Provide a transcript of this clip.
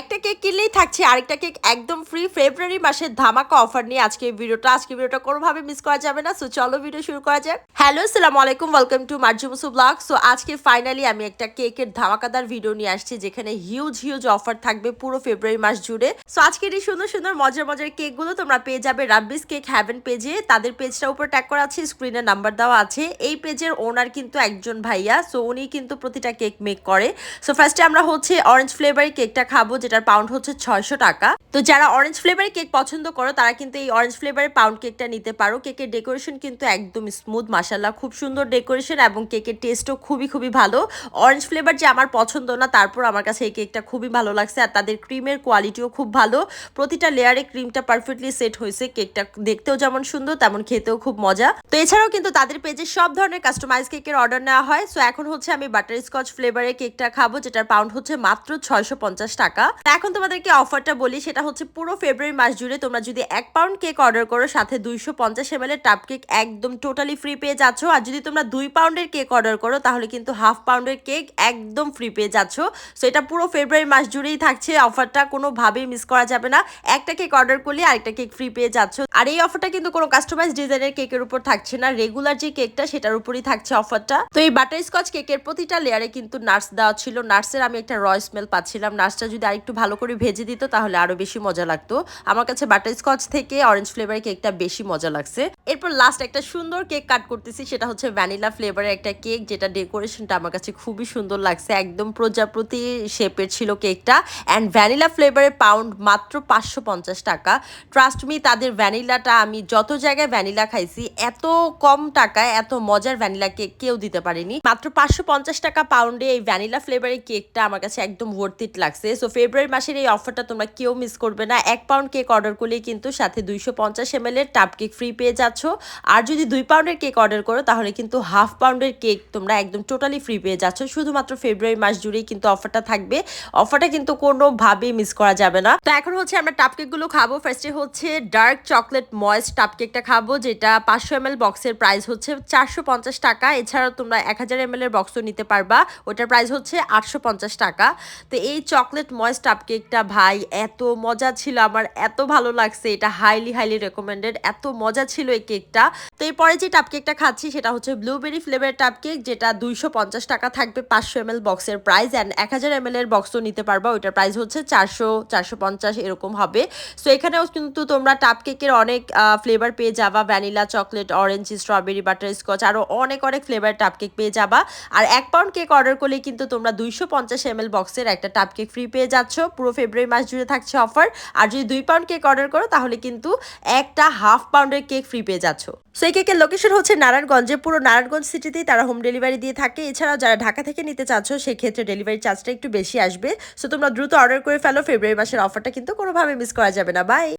একটা কেক কিনলেই থাকছে, আরেকটা কেক একদম ফ্রি ফেব্রুয়ারি মাসের ধামাকা অফার নিয়ে আজকে ভিডিওটা আজকে ভিডিওটা কোনোভাবে মিস করা যাবে না সো চলো ভিডিও শুরু করা যাক। হ্যালো সালাম আলাইকুম ওয়েলকাম টু মার্জুমুসু ব্লগ সো আজকে ফাইনালি আমি একটা কেকের ধামাকাদার ভিডিও নিয়ে আসছি, যেখানে হিউজ হিউজ অফার থাকবে পুরো ফেব্রুয়ারি মাস জুড়ে। সো আজকের এই সুন্দর সুন্দর, মজার মজার কেকগুলো তোমরা পেয়ে যাবে রাব্বিস কেক হ্যাভেন পেজে তাদের পেজটা উপর ট্যাগ করা আছে স্ক্রিনে নাম্বার দেওয়া আছে। এই পেজের ওনার কিন্তু একজন ভাইয়া সো উনি কিন্তু প্রতিটা কেক মেক করে। সো ফার্স্টে আমরা হচ্ছে অরেঞ্জ ফ্লেভারের কেকটা খাব যেটার পাউন্ড হচ্ছে ছয়শো টাকা। তো যারা অরেঞ্জ ফ্লেভারের কেক পছন্দ করো, তারা কিন্তু এই অরেঞ্জ ফ্লেভারের পাউন্ড কেকটা নিতে পারো। কেকের ডেকোরেশন কিন্তু একদম স্মুথ মাসাল্লাহ খুব সুন্দর ডেকোরেশন এবং কেকের টেস্টও খুবই খুবই ভালো। অরেঞ্জ ফ্লেভার যে আমার পছন্দ না, তারপর আমার কাছে এই কেকটা খুবই ভালো লাগছে আর তাদের ক্রিমের কোয়ালিটিও খুব ভালো। প্রতিটা লেয়ারে ক্রিমটা পারফেক্টলি সেট হয়েছে কেকটা দেখতেও যেমন সুন্দর, তেমন খেতেও খুব মজা। তো এছাড়াও কিন্তু তাদের পেজে সব ধরনের কাস্টমাইজ কেকের অর্ডার নেওয়া হয়। সো এখন হচ্ছে আমি বাটার স্কচ ফ্লেভারের কেকটা খাব, যেটার পাউন্ড হচ্ছে মাত্র ছয়শো পঞ্চাশ টাকা। এখন তোমাদেরকে অফারটা বলি, সেটা হচ্ছে পুরো ফেব্রুয়ারি মাস জুড়ে তোমরা যদি এক পাউন্ড কেক অর্ডার করো, সাথে দুইশো পঞ্চাশ এম এর টাপ কেক একদম টোটালি ফ্রি পেয়ে যাচ্ছ। আর যদি তোমরা দুই পাউন্ডের কেক অর্ডার করো, তাহলে কিন্তু হাফ পাউন্ডের কেক একদম ফ্রি পেয়ে যাচ্ছ। সো এটা পুরো ফেব্রুয়ারি মাস জুড়েই থাকছে অফারটা কোনোভাবেই মিস করা যাবে না। একটা কেক অর্ডার করলে আরেকটা কেক ফ্রি পেয়ে যাচ্ছ। আর এই অফারটা কিন্তু কোনো কাস্টমাইজ ডিজাইনের কেকের উপর থাকছে না। রেগুলার যে কেকটা সেটার উপরই থাকছে অফারটা তো এই বাটার স্কচ কেকের প্রতিটা লেয়ারে কিন্তু নার্স দেওয়া ছিল। নার্সের আমি একটা রয় স্মেল পাচ্ছিলাম। নার্সটা যদি আরেকটু ভালো করে ভেজে দিত, তাহলে আরও বেশি মজা লাগতো। আমার কাছে বাটার স্কচ থেকে অরেঞ্জ ফ্লেভারের কেকটা বেশি মজা লাগছে। এরপর লাস্ট একটা সুন্দর কেক কাট করতেছি, সেটা হচ্ছে ভ্যানিলা ফ্লেভারের একটা কেক যেটা ডেকোরেশনটা আমার কাছে খুবই সুন্দর লাগছে। একদম প্রজাপতি শেপের ছিল কেকটা অ্যান্ড ভ্যানিলা ফ্লেভারের পাউন্ড মাত্র পাঁচশো পঞ্চাশ টাকা। ট্রাস্ট মি তাদের ভ্যানিলাটা আমি যত জায়গায় ভ্যানিলা খাইছি, এত কম টাকায়, এত মজার ভ্যানিলা কেক কেউ দিতে পারেনি। মাত্র পাঁচশো পঞ্চাশ টাকা পাউন্ডে এই ভ্যানিলা ফ্লেভারের কেকটা আমার কাছে একদম ভর্তিট লাগছে। সো ফেব্রুয়ারি মাসের এই অফারটা তোমরা কেউ মিস করবে না। এক পাউন্ড কেক অর্ডার করলেই কিন্তু সাথে দুইশো পঞ্চাশ এম এর টাপ কেক ফ্রি পেয়ে যাচ্ছ। আর যদি দুই পাউন্ডের কেক অর্ডার করো, তাহলে কিন্তু হাফ পাউন্ডের কেক তোমরা একদম টোটালি ফ্রি পেয়ে যাচ্ছ। শুধুমাত্র ফেব্রুয়ারি মাস জুড়েই কিন্তু অফারটা থাকবে। অফারটা কিন্তু কোনোভাবেই মিস করা যাবে না। তো এখন হচ্ছে আমরা টাপ কেকগুলো খাব। ফার্স্টে হচ্ছে ডার্ক চকলেট ময়েস্ট টাপ কেকটা খাব, যেটা পাঁচশো এম বক্সের প্রাইস হচ্ছে চারশো পঞ্চাশ টাকা। এছাড়াও তোমরা এক হাজার এম এর বক্সও নিতে পারবা। ওটার প্রাইস হচ্ছে আটশো পঞ্চাশ টাকা। তো এই চকলেট ময়েস্ট টাপ কেকটা ভাই, এত মজা ছিল আমার, এত ভালো লাগছে, এটা হাইলি হাইলি রেকমেন্ডেড এত মজা ছিল এই কেকটা তো এরপরে যে টাপ কেকটা খাচ্ছি, সেটা হচ্ছে ব্লুবেরি ফ্লেভার টাপ কেক যেটা দুইশো পঞ্চাশ টাকা থাকবে পাঁচশো এম বক্সের প্রাইস অ্যান্ড এক হাজার এম এর বক্সও নিতে পারবা, ওইটার প্রাইস হচ্ছে চারশো চারশো এরকম হবে। সো এখানেও কিন্তু তোমরা টাপ কেকের অনেক ফ্লেভার পেয়ে যাবা vanilla chocolate orange strawberry butterscotch আরও অনেক অনেক ফ্লেভার টাপ কেক পেয়ে যাবা। আর এক পাউন্ড কেক অর্ডার করলে কিন্তু তোমরা দুইশো পঞ্চাশ এম বক্সের একটা টাপ কেক ফ্রি পেয়ে যাচ্ছ, পুরো ফেব্রুয়ারি মাস জুড়ে থাকছে অফার আর যদি দুই পাউন্ড কেক অর্ডার করো, তাহলে কিন্তু একটা হাফ পাউন্ডের কেক ফ্রি পেয়ে যাচ্ছ। সো এই কেকের লোকেশন হচ্ছে নারায়ণগঞ্জে। পুরো নারায়ণগঞ্জ সিটিতেই তারা হোম ডেলিভারি দিয়ে থাকে। এছাড়াও যারা ঢাকা থেকে নিতে চাচ্ছ, সেক্ষেত্রে ডেলিভারি চার্জটা একটু বেশি আসবে। সো তোমরা দ্রুত অর্ডার করে ফেলো। ফেব্রুয়ারি মাসের অফারটা কিন্তু কোনোভাবে মিস করা যাবে না। বাই